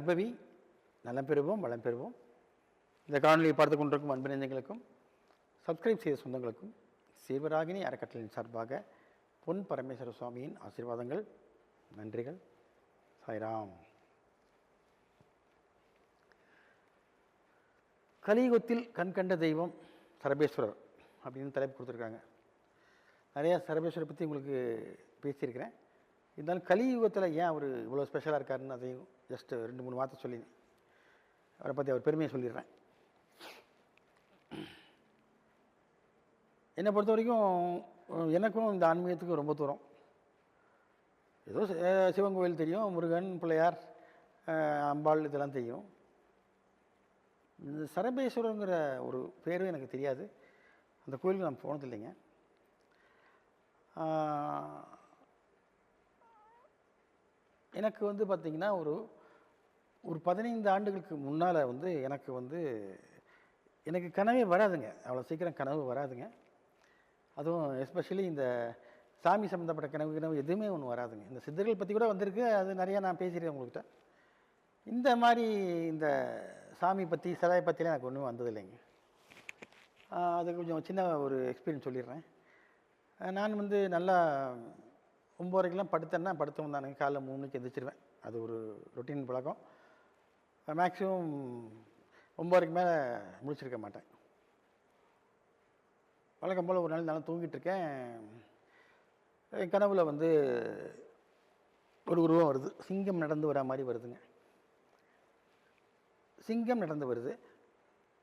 நற்பவி நலம் பெறுவோம் வளம் பெறுவோம். இந்த காணொலியை பார்த்து கொண்டிருக்கும் அன்பு நெஞ்சங்களுக்கும் சப்ஸ்கிரைப் செய்த சொந்தங்களுக்கும் சிவராகினி அறக்கட்டளையின் சார்பாக பொன் பரமேஸ்வர சுவாமியின் ஆசீர்வாதங்கள் நன்றிகள். சாய்ராம். கலியுகத்தில் கண் கண்ட தெய்வம் சரபேஸ்வரர் அப்படின்னு தலைப்பு கொடுத்துருக்காங்க. நிறையா சரபேஸ்வரர் பற்றி உங்களுக்கு பேசியிருக்கிறேன். இருந்தாலும் கலியுகத்தில் ஏன் அவர் இவ்வளோ ஸ்பெஷலாக இருக்காருன்னு அதையும் ஜஸ்ட் ரெண்டு மூணு வார்த்தை சொல்லி அவரை பற்றி அவர் பெருமையை சொல்லிடுறேன். என்னை பொறுத்த வரைக்கும் எனக்கும் இந்த ஆன்மீகத்துக்கும் ரொம்ப தூரம். ஏதோ சிவன் கோயில் தெரியும் முருகன் பிள்ளையார் அம்பாள் இதெல்லாம் தெரியும். இந்த சரபேஸ்வரங்கிற ஒரு பேரும் எனக்கு தெரியாது. அந்த கோயிலுக்கு நான் போனதில்லைங்க. எனக்கு வந்து பார்த்திங்கன்னா ஒரு ஒரு பதினைந்து ஆண்டுகளுக்கு முன்னால் வந்து எனக்கு வந்து எனக்கு கனவே வராதுங்க. அவ்வளோ சீக்கிரம் கனவு வராதுங்க. அதுவும் எஸ்பெஷலி இந்த சாமி சம்மந்தப்பட்ட கனவு கனவு எதுவுமே ஒன்று வராதுங்க. இந்த சித்தர்கள் பற்றி கூட வந்திருக்கு. அது நிறையா நான் பேசியிருக்கேன் உங்கள்கிட்ட இந்த மாதிரி இந்த சாமி பற்றி சிலையை பற்றிலாம் எனக்கு ஒன்றும் வந்தது இல்லைங்க அது கொஞ்சம் சின்ன ஒரு எக்ஸ்பீரியன்ஸ் சொல்லிடுறேன். நான் வந்து நல்லா ஒம்போரைக்கெல்லாம் படுத்தேன்னா படுத்தவன் தானுங்க காலைல மூணு மணிக்கு எந்திரிச்சிருவேன். அது ஒரு ரொட்டீன் பழக்கம். மேக்ஸிமம் ஒம்போரைக்கு மேலே முடிச்சிருக்க மாட்டேன். வழக்கம் போல் ஒரு நாள் நல்லா தூங்கிட்டு இருக்கேன் என் கனவில் வந்து ஒரு உருவம் வருது. சிங்கம் நடந்து வர மாதிரி வருதுங்க. சிங்கம் நடந்து வருது.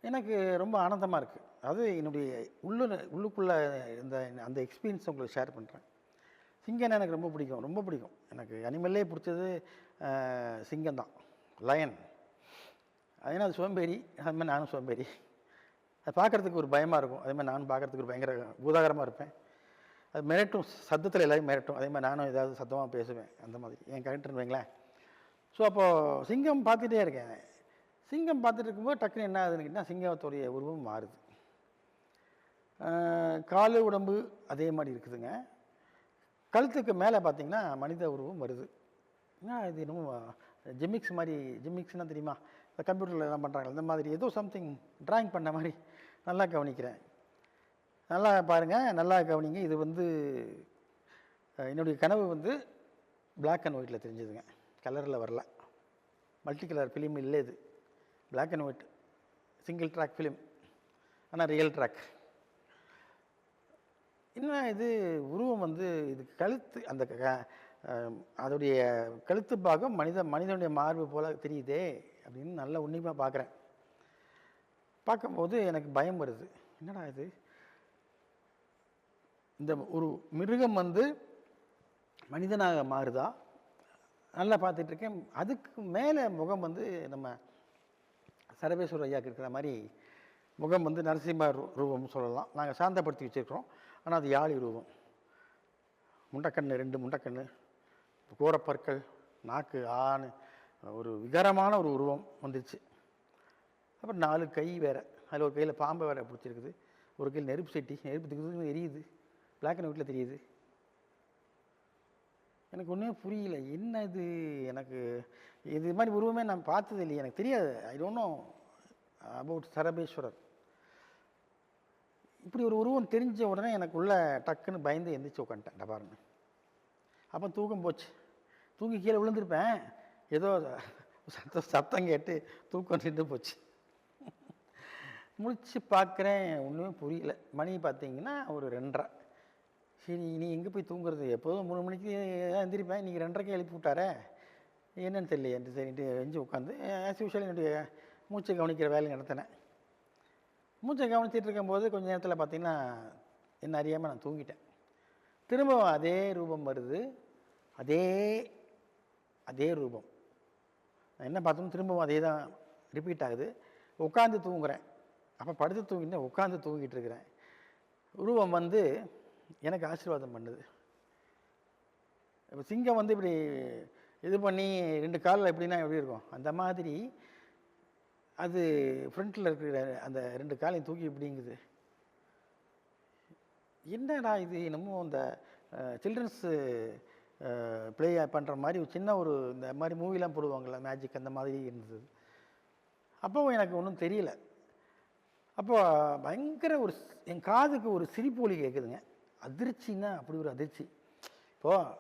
எனக்கு ரொம்ப ஆனந்தமாக இருக்குது அது என்னுடைய உள்ளு உள்ளுக்குள்ளே இந்த அந்த எக்ஸ்பீரியன்ஸ் உங்களுக்கு ஷேர் பண்ணுறேன் சிங்கம்னா எனக்கு ரொம்ப பிடிக்கும் ரொம்ப பிடிக்கும். எனக்கு அனிமல்லே பிடிச்சது சிங்கம் தான். லயன் அதே அது சோம்பேறி அதுமாதிரி நானும் சோம்பேறி. அது பார்க்குறதுக்கு ஒரு பயமாக இருக்கும். அதே மாதிரி நானும் பார்க்குறதுக்கு ஒரு பயங்கர பூதாகரமாக இருப்பேன். அது மிரட்டும் சத்தத்தில் எல்லாரும் மிரட்டும். அதே மாதிரி நானும் ஏதாவது சத்தமாக பேசுவேன் அந்த மாதிரி. என் கரெக்டுன்னு வைங்களேன். ஸோ அப்போது சிங்கம் பார்த்துட்டே இருக்கேன். சிங்கம் பார்த்துட்டு இருக்கும்போது டக்குன்னு என்ன ஆகுதுன்னு கேட்டால் சிங்கத்துடைய உருவம் மாறுது. ஆஹ் காலு உடம்பு அதே மாதிரி இருக்குதுங்க. கழுத்துக்கு மேலே பார்த்தீங்கன்னா மனித உருவம் வருது. ஏன்னா இது என்னமோ ஜிமிக்ஸ் மாதிரி ஜிமிக்ஸ்னால் தெரியுமா? இந்த கம்ப்யூட்டரில் எல்லாம் பண்ணுறாங்க இந்த மாதிரி ஏதோ சம்திங் ட்ராயிங் பண்ண மாதிரி நல்லா கவனிக்கிறேன். நல்லா பாருங்கள் நல்லா கவனிங்க. இது வந்து என்னுடைய கனவு வந்து பிளாக் அண்ட் ஒயிட்டில் தெரிஞ்சதுங்க. கலரில் வரல. மல்டி கலர் ஃபிலிம் இல்லை இது. Black and white single track film ஆனால் ரியல் ட்ராக் என்ன இது உருவம் வந்து இது கழுத்து அந்த க- அதோடைய கழுத்து பாகம் மனித மனிதனுடைய மார்பு போல தெரியுதே அப்படின்னு நல்லா உன்னிப்பாக பார்க்குறேன் பார்க்கும்போது எனக்கு பயம் வருது. என்னடா இது? இந்த ஒரு மிருகம் வந்து மனிதனாக மாறுதா? நல்லா பார்த்துட்ருக்கேன் அதுக்கு மேலே முகம் வந்து நம்ம சரபேஸ்வர ஐயாவுக்கு இருக்கிற மாதிரி முகம் வந்து நரசிம்ம ரூ- ரூபம் சொல்லலாம். நாங்கள் சாந்தப்படுத்தி வச்சுருக்கிறோம். ஆனால் அது யாழி ரூபம். முண்டக்கண்ணு ரெண்டு முண்டக்கண்ணு. கோரப்பற்கள் நாக்கு ஆணு ஒரு விகாரமான ஒரு உருவம் வந்துச்சு அப்புறம் நாலு கை வேற. அதில் ஒரு கையில் பாம்பை வேற பிடிச்சிருக்குது. ஒரு கையில் நெருப்பு செட்டி. நெருப்பு திக்கு எரியுது. பிளாக் அண்ட் ஒயிட்டில் தெரியுது. எனக்கு ஒன்றுமே புரியல. என்ன இது எனக்கு இது மாதிரி உருவமே நான் பார்த்தது இல்லையே எனக்கு தெரியாது. I don't know about Sarabeswarar. இப்படி ஒரு உருவம் தெரிஞ்ச உடனே எனக்குள்ளே டக்குன்னு பயந்து எந்திரிச்சு உட்காந்துட்டேன். டபார்னு அப்போ தூக்கம் போச்சு. தூங்கி கீழே விழுந்திருப்பேன். ஏதோ சத்தம் சத்தம் கேட்டு தூக்கம் நின்று போச்சு. முடிச்சு பார்க்குறேன் ஒன்றுமே புரியல. மணி பார்த்தீங்கன்னா ஒரு ரெண்டரை. சரி நீ எங்கே போய் தூங்குறது? எப்போதும் மூணு மணிக்கு எந்திரிப்பேன். இன்றைக்கி ரெண்டரைக்கு எழுப்பி விட்டாரே. என்னன்னு தெரியல என்று சரின்ட்டு எஞ்சி உட்காந்து ஆஸ் யூஷுவல் என்னுடைய மூச்சை கவனிக்கிற வேலையை நடத்தினேன். மூச்சை கவனிச்சிட்டு இருக்கும்போது கொஞ்ச நேரத்தில் பார்த்தீங்கன்னா என்ன அறியாமல் நான் தூங்கிட்டேன். திரும்பவும் அதே ரூபம் வருது. அதே அதே ரூபம். நான் என்ன பார்த்தோம்? திரும்பவும் அதே தான் ரிப்பீட் ஆகுது. உட்காந்து தூங்குறேன். அப்போ படுத்து தூங்கிட்டேன். உட்காந்து தூங்கிட்டு இருக்கிறேன் உருவம் வந்து எனக்கு ஆசீர்வாதம் பண்ணுது. இப்போ சிங்கம் வந்து இப்படி இது பண்ணி ரெண்டு காலில் எப்படின்னா எப்படி இருக்கும்? அந்த மாதிரி அது ஃப்ரண்ட்டில் இருக்கிற அந்த ரெண்டு காலையும் தூக்கி இப்படிங்குது என்னடா இது என்னமோ அந்த சில்ட்ரன்ஸு ப்ளே பண்ணுற மாதிரி ஒரு சின்ன ஒரு இந்த மாதிரி மூவிலாம் போடுவாங்கள்ல மேஜிக் அந்த மாதிரி இருந்தது. அப்போ எனக்கு ஒன்றும் தெரியல. அப்போ பயங்கர ஒரு என் காதுக்கு ஒரு சிரிப்பு ஒலி கேட்குதுங்க அதிர்ச்சின்னா அப்படி ஒரு அதிர்ச்சி. இப்போது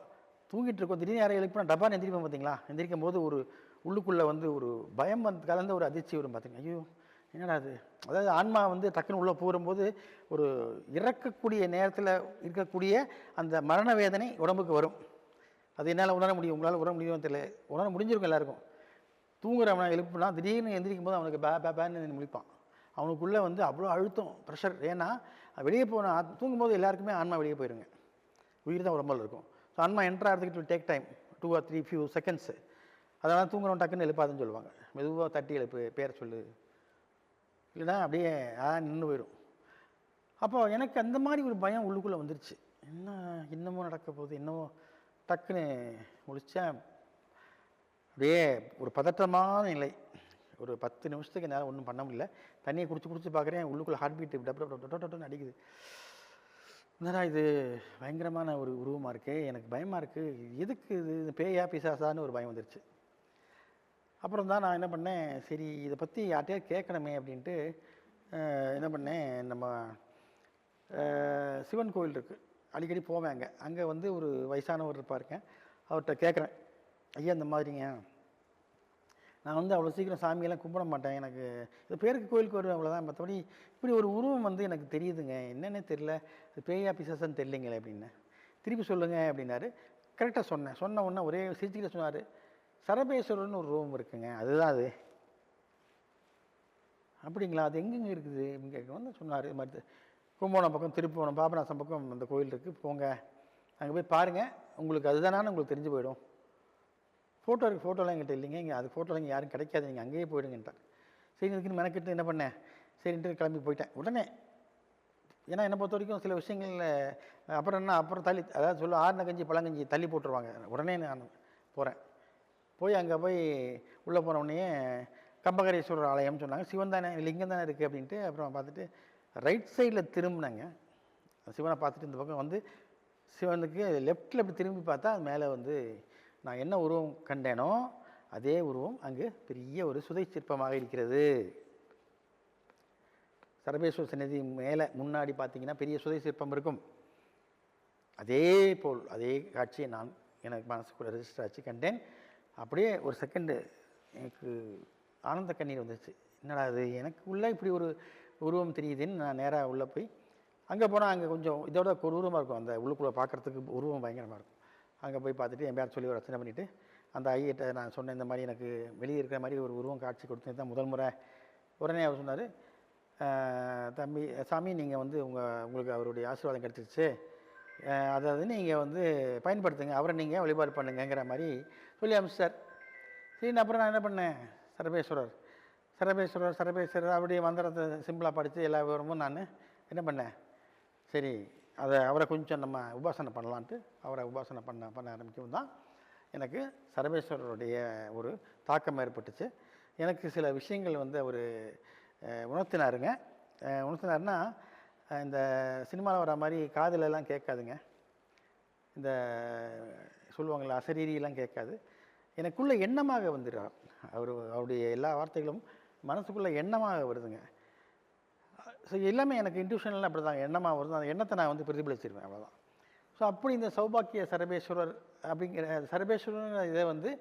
தூங்கிட்டு இருக்கோம் திடீர்னு யாரை எழுப்பினா டப்பான்னு எந்திரிப்போம் பார்த்தீங்களா எந்திரிக்கும் போது ஒரு உள்ளுக்குள்ளே வந்து ஒரு பயம் வந்து கலந்த ஒரு அதிர்ச்சி வரும் பார்த்தீங்க ஐயோ என்னடா அது அதாவது ஆன்மா வந்து டக்குன்னு உள்ளே போகும்போது ஒரு இறக்கக்கூடிய நேரத்தில் இருக்கக்கூடிய அந்த மரண வேதனை உடம்புக்கு வரும். அது என்னால் உணர முடியும் உங்களால் உணர முடியும் தெரியல. உணர முடிஞ்சிருக்கும் எல்லாருக்கும். தூங்குறவனை எழுப்புனா திடீர்னு எந்திரிக்கும் போது அவனுக்கு பே பே பேன்னு முழிப்பான். அவனுக்குள்ளே வந்து அவ்வளோ அழுத்தம் ப்ரெஷர் ஏன்னா வெளியே போன தூங்கும்போது எல்லாருக்குமே ஆன்மா வெளியே போயிருங்க. உயிர் தான் உடம்புல இருக்கும். ஸோ ஆன்மா என்ட்ரு ஆகிறதுக்கு take time two or three few seconds அதெல்லாம் தூங்குறவன் டக்குன்னு எழுப்பாதுன்னு சொல்லுவாங்க. மெதுவாக தட்டி எழுப்பு பேர் சொல்லு. இல்லைன்னா அப்படியே ஆ நின்று போயிடும். அப்போ எனக்கு அந்த மாதிரி ஒரு பயம் உள்ளுக்குள்ளே வந்துருச்சு. என்ன இன்னமும் நடக்க போகுது இன்னமும் டக்குன்னு முழிச்சேன் அப்படியே ஒரு பதற்றமான நிலை. ஒரு பத்து நிமிஷத்துக்கு என்னால் ஒன்றும் பண்ண முடியல. தண்ணியை குடிச்சு குடிச்சு பார்க்குறேன் உள்ளுக்குள்ளே ஹார்ட் பீட் டப் டப் டப் அடிக்குது. என்னடா இது? பயங்கரமான ஒரு உருவமாக இருக்குது எனக்கு பயமாக இருக்குது எதுக்கு இது இது? பேயா பிசாசான்னு ஒரு பயம் வந்துருச்சு. அப்புறம் தான் நான் என்ன பண்ணேன் சரி இதை பற்றி யார்ட்டையா கேட்கணுமே அப்படின்ட்டு என்ன பண்ணேன் நம்ம சிவன் கோயில் இருக்குது அடிக்கடி போவேன் அங்கே. அங்கே வந்து ஒரு வயசானவர் இருப்பாருங்க அவர்கிட்ட கேட்குறேன் ஐயா இந்த மாதிரிங்க. நான் வந்து அவ்வளோ சீக்கிரம் சாமியெல்லாம் கும்பிட மாட்டேன். எனக்கு இது பேருக்கு கோயிலுக்கு வருவேன் அவ்வளோதான் மற்றபடி இப்படி ஒரு உருவம் வந்து எனக்கு தெரியுதுங்க. என்னென்னே தெரியல. அது பேயா பிசாசன்னு தெரியலைங்களே அப்படின்னு. திருப்பி சொல்லுங்கள் அப்படின்னாரு. கரெக்டாக சொன்னேன். சொன்ன உடனே ஒரே சிரிச்சுக்கிட்ட சொன்னார். சரபேஸ்வரர்னு ஒரு ரூம் இருக்குங்க. அதுதான் அது. அப்படிங்களா? அது எங்கெங்க இருக்குது அப்படின்னு கேட்க வந்து சொன்னார். இது மாதிரி கும்பகோணம் பக்கம் திருப்புவனம் பாபநாசம் பக்கம் அந்த கோயில் இருக்குது போங்க. அங்கே போய் பாருங்கள் உங்களுக்கு அதுதானான்னு உங்களுக்கு தெரிஞ்சு போயிடும். ஃபோட்டோ இருக்குது ஃபோட்டோலாம் எங்கிட்ட இல்லைங்க. இங்கே அது ஃபோட்டோலாம் இங்கே யாரும் கிடைக்காது. நீங்கள் அங்கேயே போயிடுங்கன்ட்டார் சரி இதுக்குன்னு மெனக்கிட்டு என்ன பண்ணேன்? சரின்ட்டு கிளம்பி போயிட்டேன். உடனே ஏன்னா என்னை பொறுத்த வரைக்கும் சில விஷயங்களில் அப்புறம் என்ன? அப்புறம் தள்ளி அதாவது சொல்ல ஆறுன கஞ்சி பழங்கஞ்சி தள்ளி போட்டுருவாங்க. உடனே நான் போகிறேன் போய் அங்கே போய் உள்ளே போனவுடனே கம்பகரேஸ்வரர் ஆலயம்னு சொன்னாங்க. சிவன் தானே லிங்கம் தானே இருக்குது அப்படின்ட்டு அப்புறம் பார்த்துட்டு ரைட் சைடில் திரும்பினாங்க. சிவனை பார்த்துட்டு இந்த பக்கம் வந்து சிவனுக்கு லெஃப்ட்டில் அப்படி திரும்பி பார்த்தா அது மேலே வந்து நான் என்ன உருவம் கண்டேனோ அதே உருவம் அங்கு பெரிய ஒரு சுதை சிற்பமாக இருக்கிறது. சரபேஸ்வர சன்னதி மேலே முன்னாடி பார்த்தீங்கன்னா பெரிய சுதை சிற்பம் இருக்கும். அதே போல் அதே காட்சியை நான் எனக்கு மனசுக்குள்ள ரெஜிஸ்டர் ஆச்சு கண்டேன். அப்படியே ஒரு செகண்டு எனக்கு ஆனந்த கண்ணீர் வந்துச்சு என்னடா அது எனக்கு உள்ளே இப்படி ஒரு உருவம் தெரியுதுன்னு நான் நேராக உள்ளே போய் அங்கே போனால் அங்கே கொஞ்சம் இதோட கொடூரமாக இருக்கும். அந்த உள்ளுக்குள்ளே பார்க்குறதுக்கு உருவம் பயங்கரமாக இருக்கும். அங்கே போய் பார்த்துட்டு என் பேர் சொல்லி ஒரு ரச்சனை பண்ணிவிட்டு அந்த ஐயிட்ட நான் சொன்னேன் இந்த மாதிரி எனக்கு வெளியே இருக்கிற மாதிரி ஒரு உருவம் காட்சி கொடுத்தது தான் முதல் முறை. உடனே அவர் சொன்னார் தம்பி சாமி நீங்கள் வந்து உங்கள் உங்களுக்கு அவருடைய ஆசீர்வாதம் கிடச்சிருச்சு. அதாவது நீங்கள் வந்து பயன்படுத்துங்க அவரை நீங்கள் வழிபாடு பண்ணுங்கங்கிற மாதிரி சொல்லி அமிச்சார் சரி அப்புறம் நான் என்ன பண்ணேன்? சரபேஸ்வரர் சரபேஸ்வரர் சரபேஸ்வரர் அப்படியே மந்திரத்தை சிம்பிளாக படித்து எல்லா விவரமும் நான் என்ன பண்ணேன்? சரி அதை அவரை கொஞ்சம் நம்ம உபாசனை பண்ணலான்ட்டு அவரை உபாசனை பண்ண பண்ண ஆரம்பிக்கும் தான் எனக்கு சரபேஸ்வரருடைய ஒரு தாக்கம் ஏற்பட்டுச்சு. எனக்கு சில விஷயங்கள் வந்து அவர் உணர்த்தினாருங்க. உணர்த்தினாருன்னா இந்த சினிமாவில் வர மாதிரி காதலெல்லாம் கேட்காதுங்க. இந்த சொல்லுவாங்களே அசரீரியெல்லாம் கேட்காது. எனக்குள்ளே எண்ணமாக வந்துடுறார் அவர் அவருடைய எல்லா வார்த்தைகளும் மனசுக்குள்ளே எண்ணமாக வருதுங்க. ஸோ எல்லாமே எனக்கு இன்ட்யூஷன்லாம் அப்படி தான் எண்ணமாக வருது. அந்த எண்ணத்தை நான் வந்து பிரதிபலிச்சிருவேன் அவ்வளோதான் ஸோ அப்படி இந்த சௌபாக்கிய சரபேஸ்வரர் அப்படிங்கிற சரபேஸ்வரர் இதை வந்து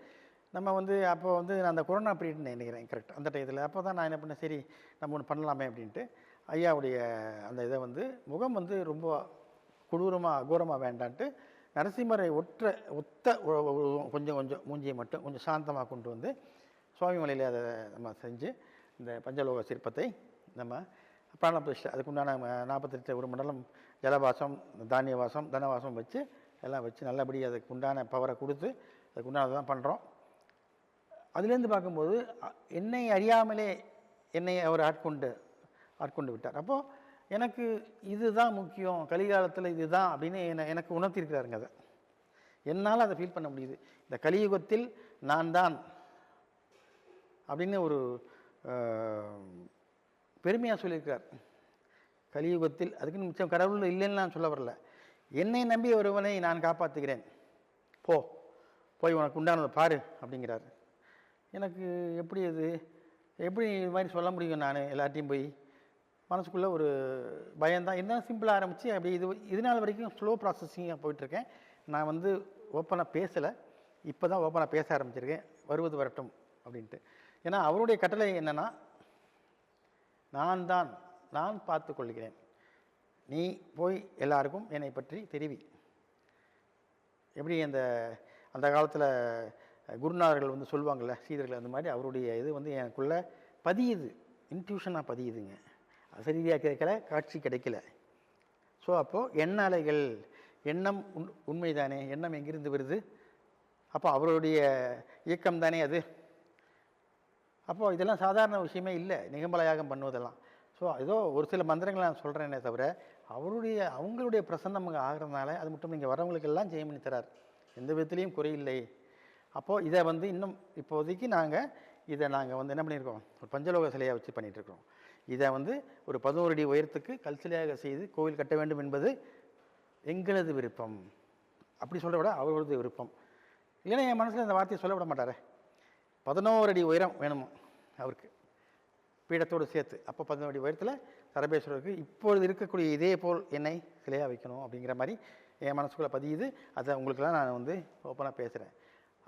நம்ம வந்து அப்போ வந்து நான் அந்த கொரோனா பீரியட்னு நினைக்கிறேன் கரெக்ட் அந்த டயத்தில். அப்போ தான் நான் என்ன பண்ணேன் சரி நம்ம ஒன்று பண்ணலாமே அப்படின்ட்டு ஐயாவுடைய அந்த இதை வந்து முகம் வந்து ரொம்ப கொடூரமாக அகோரமாக வேண்டான்ட்டு நரசிம்மரை ஒற்ற ஒத்த கொஞ்சம் கொஞ்சம் மூஞ்சியை மட்டும் கொஞ்சம் சாந்தமாக கொண்டு வந்து சுவாமி மலையில் அதை நம்ம செஞ்சு இந்த பஞ்சலோக சிற்பத்தை நம்ம பிராணபிரதிஷ்டை அதுக்குண்டான நாற்பத்தெட்டு ஒரு மண்டலம் ஜலவாசம் தானியவாசம் தனவாசம் வச்சு எல்லாம் வச்சு நல்லபடி அதுக்கு உண்டான பவரை கொடுத்து அதுக்கு உண்டான தான் பண்ணுறோம் அதுலேருந்து பார்க்கும்போது என்னை அறியாமலே என்னை அவர் ஆட்கொண்டு ஆட்கொண்டு விட்டார் அப்போது எனக்கு இதுதான் முக்கியம் கலிகாலத்தில் இதுதான் அப்படின்னு என்ன எனக்கு உணர்த்தியிருக்கிறாருங்க அதை. என்னால் அதை ஃபீல் பண்ண முடியுது. இந்த கலியுகத்தில் நான் தான் அப்படின்னு ஒரு பெருமையாக சொல்லியிருக்கார் கலியுகத்தில் அதுக்குன்னு மிச்சம் கடவுள் இல்லைன்னு நான் சொல்ல வரல. என்னை நம்பி ஒருவனை நான் காப்பாற்றுகிறேன் போ போய் உனக்கு உண்டானதை பாரு அப்படிங்கிறாரு. எனக்கு எப்படி அது எப்படி இது மாதிரி சொல்ல முடியும் நான் எல்லார்ட்டையும் போய்? மனசுக்குள்ளே ஒரு பயம்தான். இருந்தாலும் சிம்பிளாக ஆரம்பித்து அப்படி இது இது நாள் வரைக்கும் ஸ்லோ ப்ராசஸிங்காக போயிட்டுருக்கேன். நான் வந்து ஓப்பனாக பேசலை. இப்போ தான் ஓப்பனாக பேச ஆரம்பிச்சிருக்கேன். வருவது வரட்டும் அப்படின்ட்டு. ஏன்னா அவருடைய கட்டளை என்னென்னா நான் தான் நான் பார்த்து கொள்கிறேன். நீ போய் எல்லாருக்கும் என்னை பற்றி தெரிவி. எப்படி அந்த அந்த காலத்தில் குருநாதர்கள் வந்து சொல்லுவாங்கள்ல சீதர்கள் அந்த மாதிரி அவருடைய இது வந்து எனக்குள்ளே பதியுது. இன்ட்யூஷனாக பதியுதுங்க. சரியாக கிடைக்கல காட்சி கிடைக்கல. ஸோ அப்போது எண்ண அலைகள் எண்ணம் உண் உண்மைதானே எண்ணம் எங்கிருந்து வருது? அப்போ அவருடைய இயக்கம் தானே அது. அப்போது இதெல்லாம் சாதாரண விஷயமே இல்லை நிகம்பலயாகம் பண்ணுவதெல்லாம். ஸோ ஏதோ ஒரு சில மந்திரங்களை நான் சொல்கிறேனே தவிர அவருடைய அவங்களுடைய பிரசன்னம் அங்கே ஆகிறதுனால அது மட்டும் நீங்கள் வரவங்களுக்கெல்லாம் ஜெயம் பண்ணி தரார். எந்த விதத்துலேயும் குறையில்லை அப்போது இதை வந்து இன்னும் இப்போதைக்கு நாங்கள் இதை நாங்கள் வந்து என்ன பண்ணியிருக்கோம் ஒரு பஞ்சலோக சிலையாக வச்சு பண்ணிகிட்ருக்கோம் இதை வந்து ஒரு பதினோரு அடி உயரத்துக்கு கல் சிலையாக செய்து கோவில் கட்ட வேண்டும் என்பது எங்களது விருப்பம். அப்படி சொல்கிறத விட அவர்களது விருப்பம். இல்லைன்னா என் மனசில் இந்த வார்த்தையை சொல்ல விட மாட்டாரே. பதினோரு அடி உயரம் வேணும் அவருக்கு பீடத்தோடு சேர்த்து. அப்போ பதினோரு அடி உயரத்தில் சரபேஸ்வரருக்கு இப்பொழுது இருக்கக்கூடிய இதே போல் என்னை சிலையாக வைக்கணும் அப்படிங்கிற மாதிரி என் மனசுக்குள்ளே பதியுது. அதை உங்களுக்கெல்லாம் நான் வந்து ஓப்பனாக பேசுகிறேன்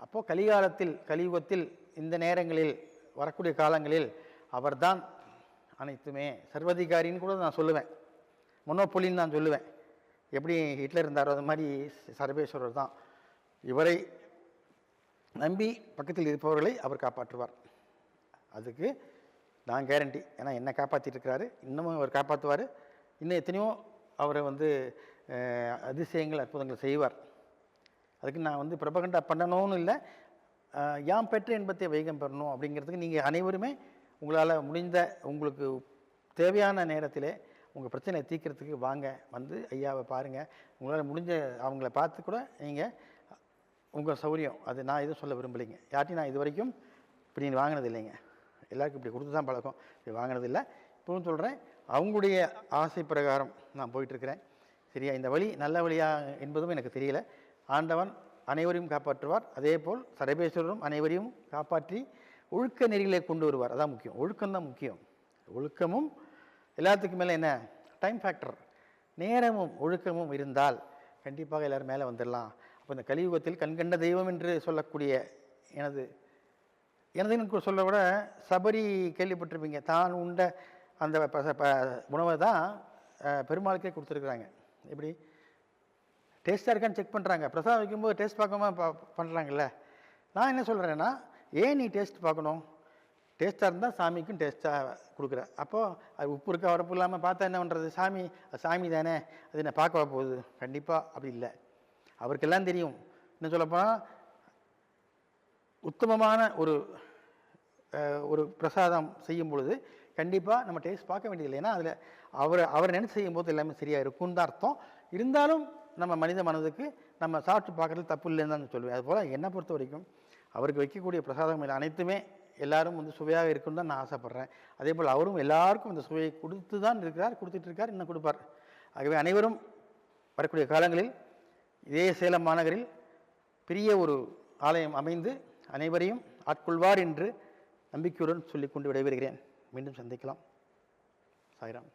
அப்போது கலிகாலத்தில் கலியுகத்தில் இந்த நேரங்களில் வரக்கூடிய காலங்களில் அவர்தான் அனைத்துமே சர்வதிகாரின்னு கூட நான் சொல்லுவேன். மொனோபொலின்னு நான் சொல்லுவேன். எப்படி ஹிட்லர் இருந்தாரோ அது மாதிரி சர்வேஸ்வரர் தான். இவரை நம்பி பக்கத்தில் இருப்பவர்களை அவர் காப்பாற்றுவார். அதுக்கு நான் கேரண்டி ஏன்னா என்னை காப்பாற்றிட்டு இருக்கிறாரு இன்னமும் அவர் காப்பாற்றுவார் இன்னும் எத்தனையோ அவரை வந்து அதிசயங்கள் அற்புதங்கள் செய்வார். அதுக்கு நான் வந்து பிரபகண்டா பண்ணணும்னு இல்லை. ஏன் யாம் பெற்ற இன்பத்தை வைகம் பெறணும் அப்படிங்கிறதுக்கு நீங்கள் அனைவருமே உங்களால் முடிந்த உங்களுக்கு தேவையான நேரத்தில் உங்கள் பிரச்சனையை தீர்க்கறதுக்கு வாங்க. வந்து ஐயாவை பாருங்கள் உங்களால் முடிஞ்ச அவங்கள பார்த்து கூட நீங்கள் உங்கள் சௌரியம் அது நான் எதுவும் சொல்ல விரும்பலைங்க. யார்ட்டையும் நான் இது வரைக்கும் இப்படி வாங்கினது இல்லைங்க. எல்லாருக்கும் இப்படி கொடுத்து தான் பழக்கம். இப்படி வாங்கினதில்லை இப்பவும் சொல்கிறேன் அவங்களுடைய ஆசை பிரகாரம் நான் போயிட்டுருக்கிறேன். சரியா? இந்த வழி நல்ல வழியா என்பதும் எனக்கு தெரியல. ஆண்டவன் அனைவரையும் காப்பாற்றுவார். அதே போல் சரபேஸ்வரரும் அனைவரையும் காப்பாற்றி ஒழுக்க நெறிகளை கொண்டு வருவார். அதான் முக்கியம். ஒழுக்கம் தான் முக்கியம். ஒழுக்கமும் எல்லாத்துக்கும் மேலே என்ன? டைம் ஃபேக்டர் நேரமும் ஒழுக்கமும் இருந்தால் கண்டிப்பாக எல்லாரும் மேலே வந்துடலாம் அப்போ இந்த கலியுகத்தில் கண்கண்ட தெய்வம் என்று சொல்லக்கூடிய எனது எனதுன்னு சொல்ல விட சபரி கேள்விப்பட்டிருப்பீங்க. தான் உண்ட அந்த ப- உணவை தான் பெருமாளுக்கே கொடுத்துருக்குறாங்க. எப்படி? டேஸ்ட்டாக இருக்கான்னு செக் பண்ணுறாங்க பிரசாதம் வைக்கும்போது டேஸ்ட் பார்க்காம பண்ணுறாங்கல்ல நான் என்ன சொல்கிறேன்னா ஏன் நீ டேஸ்ட் பார்க்கணும்? டேஸ்ட்டாக இருந்தால் சாமிக்கும் டேஸ்ட்டாக கொடுக்குற. அப்போது அது உப்பு இருக்கா உரப்பு இல்லாமல் பார்த்தா என்ன பண்ணுறது சாமி அது சாமி தானே. அது என்ன பார்க்க போகுது கண்டிப்பாக அப்படி இல்லை. அவருக்கெல்லாம் தெரியும். என்ன சொல்லப்போனால் உத்தமமான ஒரு ஒரு பிரசாதம் செய்யும் பொழுது கண்டிப்பாக நம்ம டேஸ்ட் பார்க்க வேண்டியதில்லை. ஏன்னா அதில் அவர் அவர் நினைச்சு செய்யும் போது எல்லாமே சரியாக இருக்கும்னு தான் அர்த்தம். இருந்தாலும் நம்ம மனித மனதுக்கு நம்ம சாப்பிட்டு பார்க்குறது தப்பு இல்லைன்னு தான் சொல்லுவேன் அதுபோல் என்னை பொறுத்த வரைக்கும் அவருக்கு வைக்கக்கூடிய பிரசாதங்கள் அனைத்துமே எல்லாரும் வந்து சுவையாக இருக்குன்னு தான் நான் ஆசைப்பட்றேன். அதே போல் அவரும் எல்லாருக்கும் இந்த சுவையை கொடுத்து தான் இருக்கிறார் கொடுத்துட்டு இருக்கார் இன்னும் கொடுப்பார். ஆகவே அனைவரும் வரக்கூடிய காலங்களில் இதே சேலம் மாநகரில் பெரிய ஒரு ஆலயம் அமைந்து அனைவரையும் ஆட்கொள்வார் என்று நம்பிக்கையுடன் சொல்லிக்கொண்டு விடைபெறுகிறேன். மீண்டும் சந்திக்கலாம். சாய்ராம்.